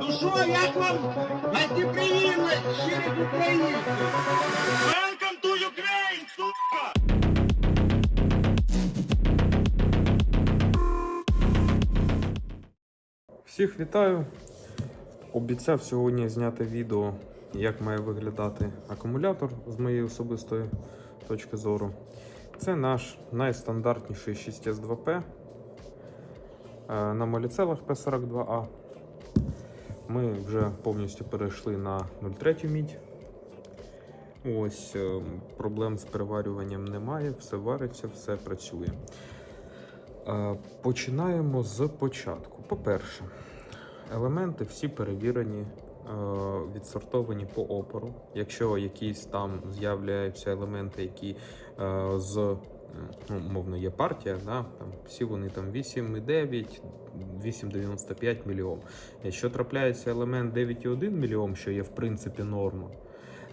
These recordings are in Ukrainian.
Ну що, як вам гостеприимно через українців? Welcome to Ukraine, сука! Всіх вітаю! Обіцяв сьогодні зняти відео, як має виглядати акумулятор з моєї особистої точки зору. Це наш найстандартніший 6S2P е, на моліцелах P42A. Ми вже повністю перейшли на 0,3 мідь. Ось е, проблем з переварюванням немає, все вариться, все працює. Е, Починаємо з початку. По-перше, елементи всі перевірені, е, відсортовані по опору. Якщо якісь там з'являються елементи, які з ну, мовно є партія, да, там, всі вони там 8,9, 8,95 мільйом. Якщо трапляється елемент 9,1 мільйом, що є в принципі норма,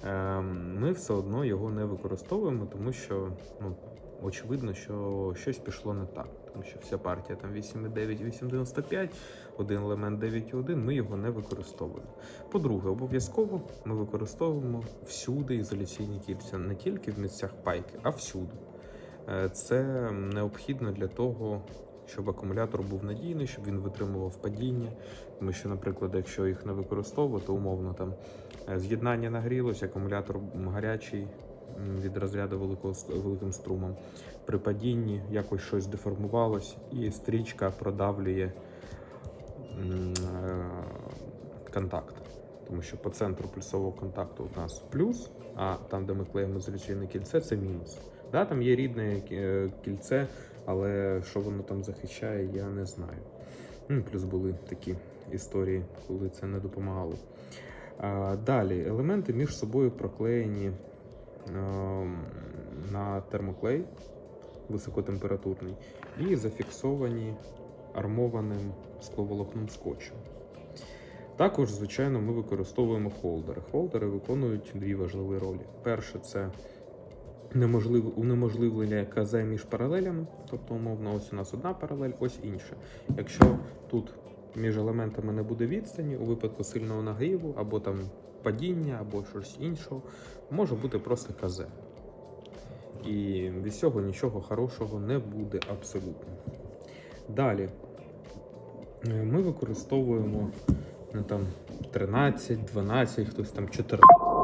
е, ми все одно його не використовуємо, тому що ну, очевидно, що щось пішло не так. Тому що вся партія там 8,9, 8,95, один елемент 9,1, ми його не використовуємо. По-друге, обов'язково ми використовуємо всюди ізоляційні кільця, не тільки в місцях пайки, а всюди. Е, Це необхідно для того, щоб акумулятор був надійний, щоб він витримував падіння. Тому що, наприклад, якщо їх не використовувати, умовно там е, з'єднання нагрілося, акумулятор гарячий від розряду великого великим струмом. При падінні якось щось деформувалось, і стрічка продавлює е, контакт. Тому що по центру плюсового контакту у нас плюс, а там, де ми клеїмо ізоляційне кільце, це мінус. Да, там є рідне е, кільце, але що воно там захищає, я не знаю. Ну, плюс були такі історії, коли це не допомагало. А, далі, елементи між собою проклеєні ем, на термоклей високотемпературний і зафіксовані армованим скловолокном скотчем. Також, звичайно, ми використовуємо холдери. Холдери виконують дві важливі ролі. Перше, це неможлив... унеможливлення КЗ між паралелями, тобто, умовно, ось у нас одна паралель, ось інша. Якщо тут між елементами не буде відстані, у випадку сильного нагріву, або там падіння, або щось іншого, може бути просто КЗ. І від цього нічого хорошого не буде абсолютно. Далі е, ми використовуємо ну, там 13, 12, хтось там 14.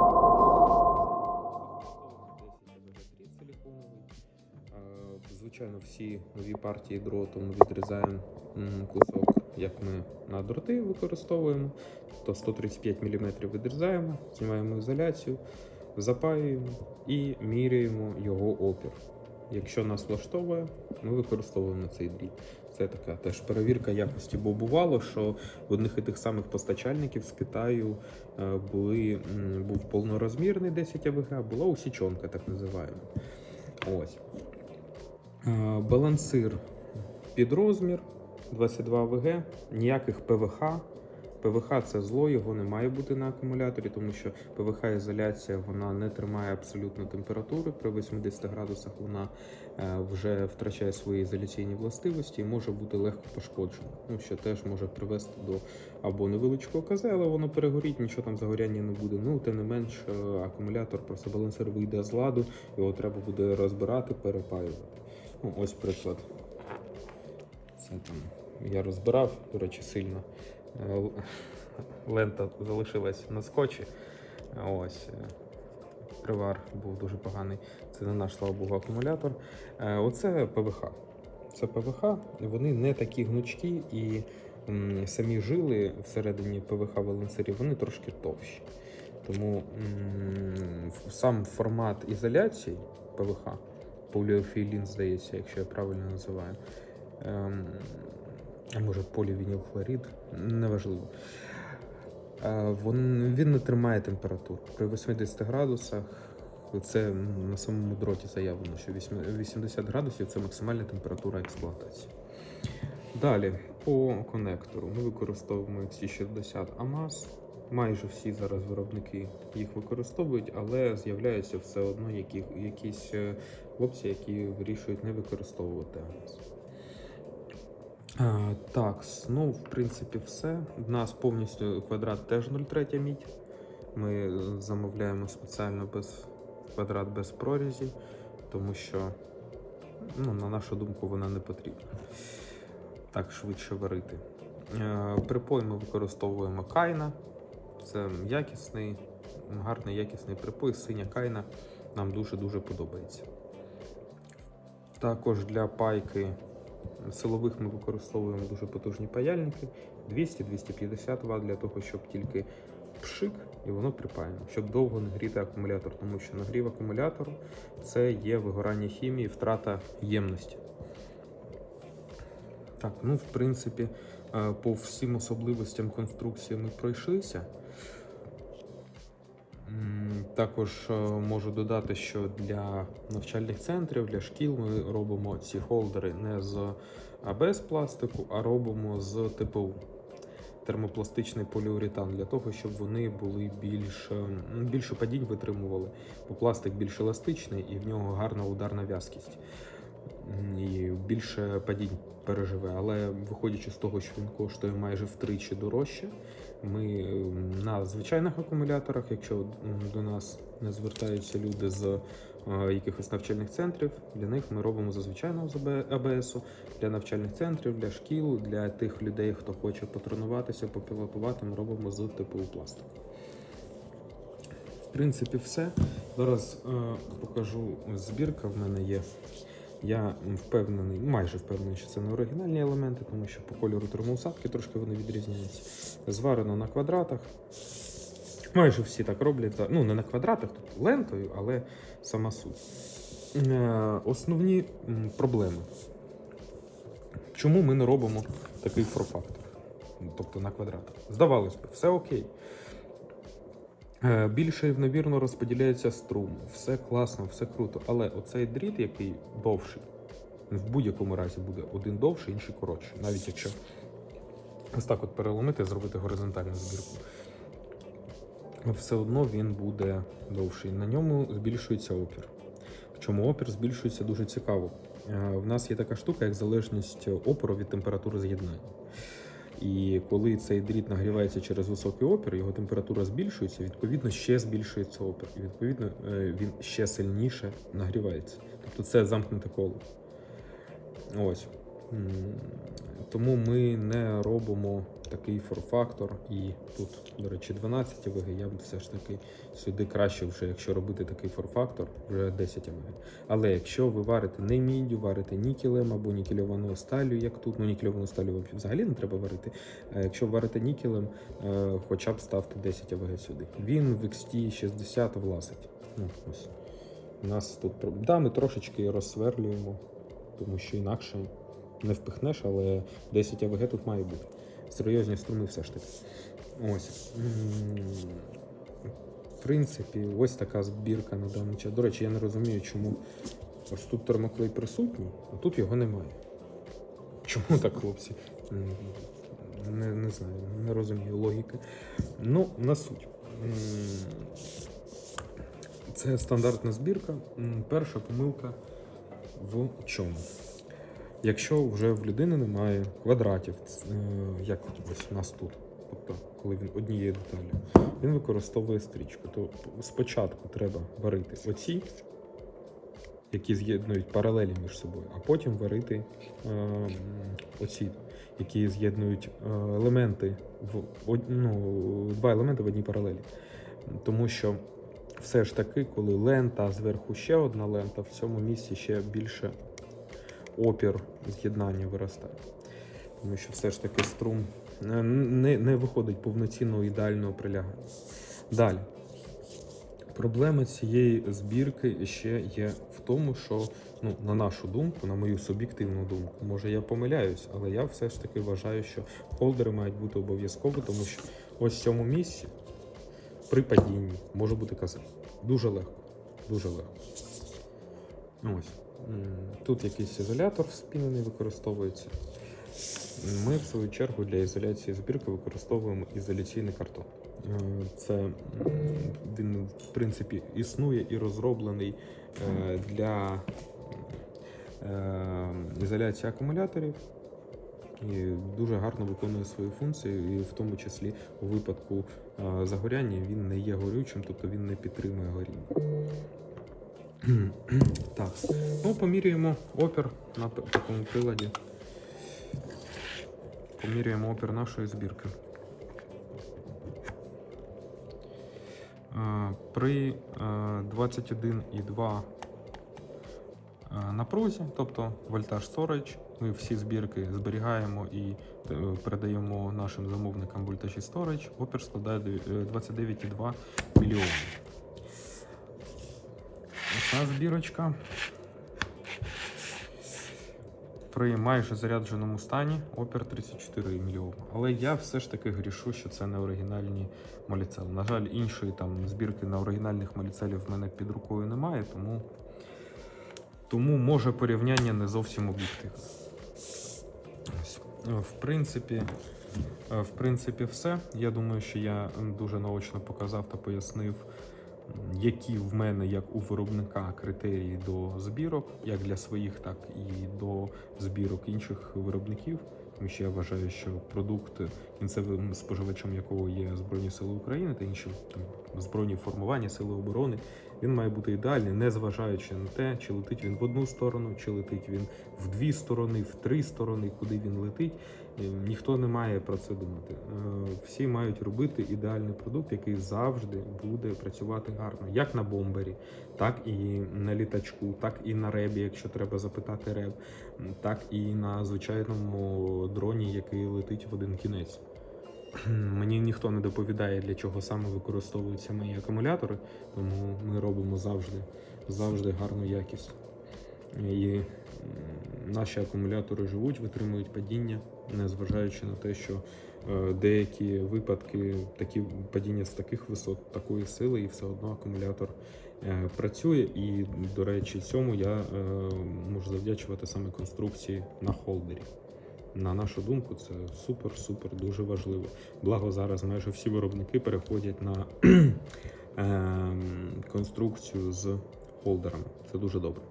Звичайно, всі нові партії дроту ми відрізаємо кусок, як ми на дроти використовуємо. То 135 мм відрізаємо, знімаємо ізоляцію, запаюємо і міряємо його опір. Якщо нас влаштовує, ми використовуємо цей дріт. Це така теж перевірка якості, бо бувало, що в одних і тих самих постачальників з Китаю е, були, був повнорозмірний 10 АВГ, була усічонка, так називаємо. Ось. Е, Балансир під розмір 22 АВГ, ніяких ПВХ. ПВХ це зло, його не має бути на акумуляторі, тому що ПВХ ізоляція вона не тримає абсолютно температури. При 80 градусах вона е, вже втрачає свої ізоляційні властивості і може бути легко пошкоджена. Ну, що теж може привести до або невеличкого КЗ, але воно перегоріть, нічого там загоряння не буде. Ну, тим не менш, е, акумулятор, просто балансир вийде з ладу, його треба буде розбирати, перепаювати. Ну, ось приклад. Це там я розбирав, до речі, сильно. Е, Лента залишилась на скотчі. Ось. е, Привар був дуже поганий. Це не наш, слава Богу, акумулятор. Е, Оце ПВХ. Це ПВХ, вони не такі гнучкі і самі жили всередині ПВХ балансирів, вони трошки товщі. Тому сам формат ізоляції ПВХ, поліофілін, здається, якщо я правильно називаю. Ем, а може полівінілхлорид, неважливо. Е, Він, він не тримає температуру. При 80 градусах це на самому дроті заявлено, що 80 градусів це максимальна температура експлуатації. Далі, по конектору ми використовуємо XC60 AMAS. Майже всі зараз виробники їх використовують, але з'являються все одно які, якісь е, хлопці, які вирішують не використовувати. А, так, ну, в принципі, все. У нас повністю квадрат теж 0,3 мідь. Ми замовляємо спеціально без квадрат без прорізі, тому що, ну, на нашу думку, вона не потрібна. Так швидше варити. Е, Припой ми використовуємо кайна. Це якісний, гарний якісний припой, синя кайна. Нам дуже-дуже подобається. Також для пайки силових ми використовуємо дуже потужні паяльники 200-250 Вт для того, щоб тільки пшик і воно припаяно, щоб довго не гріти акумулятор, тому що нагрів акумулятору це є вигорання хімії, втрата ємності. Так, ну в принципі, е, по всім особливостям конструкції ми пройшлися. Також е, можу додати, що для навчальних центрів, для шкіл ми робимо ці холдери не з АБС пластику, а робимо з ТПУ термопластичний поліуретан для того, щоб вони були більш е, більше падінь витримували, бо пластик більш еластичний і в нього гарна ударна в'язкість. І більше падінь переживе. Але виходячи з того, що він коштує майже втричі дорожче, ми ем, на звичайних акумуляторах, якщо до нас не звертаються люди з е, якихось навчальних центрів, для них ми робимо за звичайного з АБСу, для навчальних центрів, для шкіл, для тих людей, хто хоче потренуватися, попілотувати, ми робимо з типу пластику. В принципі, все. Зараз е, покажу збірка в мене є. Я впевнений, майже впевнений, що це не оригінальні елементи, тому що по кольору термоусадки трошки вони відрізняються. Зварено на квадратах. Майже всі так роблять. Ну, не на квадратах, тут лентою, але сама суть. Е, Основні проблеми. Чому ми не робимо такий форфактор? Тобто на квадратах. Здавалось би, все окей. Е, Більше рівномірно розподіляється струм, все класно, все круто. Але оцей дріт, який довший, в будь-якому разі буде один довший, інший коротший. Навіть якщо ось так от переломити, зробити горизонтальну збірку. Все одно він буде довший. На ньому збільшується опір. Причому опір збільшується дуже цікаво. Е, В нас є така штука, як залежність опору від температури з'єднання. І коли цей дріт нагрівається через високий опір, його температура збільшується, відповідно, ще збільшується опір. І відповідно е, він ще сильніше нагрівається. Тобто це замкнуте коло. Ось. Тому ми не робимо такий форфактор. І тут, до речі, 12 АВГ. Я б все ж таки сюди краще, вже, якщо робити такий форфактор, вже 10 АВГ. Але якщо ви варите не міддю, варите нікелем або нікельованою сталю, як тут, ну нікельовану сталю взагалі не треба варити. А якщо варите нікелем, е, хоча б ставте 10 АВГ сюди. Він в XT 60 влазить. Ну, ось. У нас тут да, ми трошечки розсверлюємо, тому що інакше не впихнеш, але 10 АВГ тут має бути. Серйозні струни все ж таки. Ось. В принципі, ось така збірка на даний час. До речі, я не розумію, чому ось тут термоклей присутній, а тут його немає. Чому так, хлопці? Не, не знаю, не розумію логіки. Ну, на суть. Це стандартна збірка. Перша помилка в чому? Якщо вже в людини немає квадратів, е, як ось у нас тут, тобто, коли він однією деталю, він використовує стрічку. То спочатку треба варити оці, які з'єднують паралелі між собою, а потім варити е, оці, які з'єднують е, елементи в ну, два елементи в одній паралелі. Тому що все ж таки, коли лента, а зверху ще одна лента, в цьому місці ще більше опір з'єднання виростає. Тому що все ж таки струм е, не, не виходить повноцінного ідеального прилягання. Далі. Проблема цієї збірки ще є в тому, що, ну, на нашу думку, на мою суб'єктивну думку, може я помиляюсь, але я все ж таки вважаю, що холдери мають бути обов'язкові, тому що ось в цьому місці при падінні може бути казан. Дуже легко. Дуже легко. Ось. Тут якийсь ізолятор спінений використовується. Ми, в свою чергу, для ізоляції збірки використовуємо ізоляційний картон. Е, Це він, в принципі, існує і розроблений е, для е, ізоляції акумуляторів. і дуже гарно виконує свої функції, і в тому числі у випадку загоряння він не є горючим, тобто він не підтримує горіння. Так, ну поміряємо опір на такому приладі. Поміряємо опір нашої збірки. Е, При е, 21,2 е, напрузі, тобто вольтаж storage, ми всі збірки зберігаємо і е, передаємо нашим замовникам вольтажі storage, опір складає е, 29,2 мільйони. Ця збірочка при майже зарядженому стані опір 34 мільйони. Але я все ж таки грішу, що це не оригінальні маліцели. На жаль, іншої там збірки на оригінальних маліцелів в мене під рукою немає, тому, тому може порівняння не зовсім об'єктивне. В принципі, в принципі, все. Я думаю, що я дуже наочно показав та пояснив, які в мене, як у виробника, критерії до збірок, як для своїх, так і до збірок інших виробників. Тому що я вважаю, що продукт, кінцевим споживачем якого є Збройні Сили України та інші там, збройні формування, сили оборони, він має бути ідеальний, не зважаючи на те, чи летить він в одну сторону, чи летить він в дві сторони, в три сторони, куди він летить. Ніхто не має про це думати. Е, Всі мають робити ідеальний продукт, який завжди буде працювати гарно, як на бомбері, так і на літачку, так і на ребі, якщо треба запитати реб, так і на звичайному дроні, який летить в один кінець. Мені ніхто не доповідає, для чого саме використовуються мої акумулятори, тому ми робимо завжди, завжди гарну якість. І наші акумулятори живуть, витримують падіння, незважаючи на те, що е, деякі випадки такі падіння з таких висот, такої сили, і все одно акумулятор е, працює. І, до речі, цьому я е, можу завдячувати саме конструкції на холдері. На нашу думку, це супер-супер дуже важливо. Благо зараз майже всі виробники переходять на ем, конструкцію з холдерами. Це дуже добре.